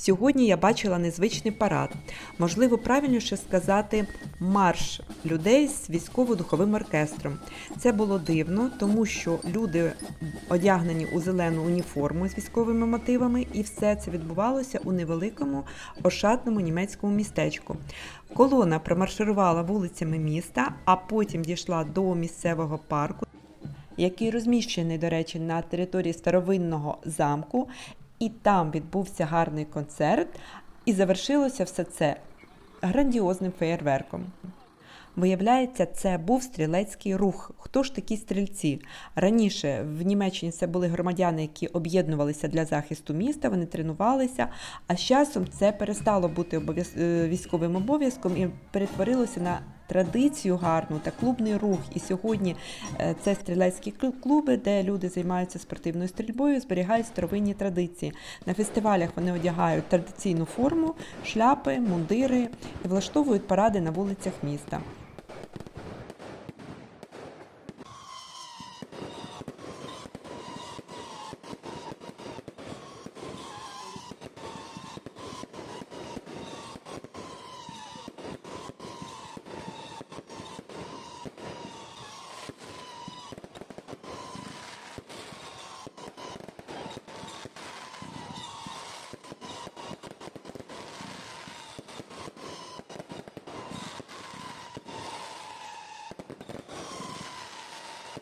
Сьогодні я бачила незвичний парад. Можливо, правильніше сказати марш людей з військово-духовим оркестром. Це було дивно, тому що люди одягнені у зелену уніформу з військовими мотивами, і все це відбувалося у невеликому ошатному німецькому містечку. Колона промарширувала вулицями міста, а потім дійшла до місцевого парку, який розміщений, до речі, на території старовинного замку, і там відбувся гарний концерт, і завершилося все це грандіозним феєрверком. Виявляється, це був стрілецький рух. Хто ж такі стрільці? Раніше в Німеччині це були громадяни, які об'єднувалися для захисту міста, вони тренувалися. А з часом це перестало бути е, військовим обов'язком і перетворилося на традицію гарну та клубний рух. І сьогодні е, це стрілецькі клуби, де люди займаються спортивною стрільбою, зберігають старовинні традиції. На фестивалях вони одягають традиційну форму, шляпи, мундири і влаштовують паради на вулицях міста.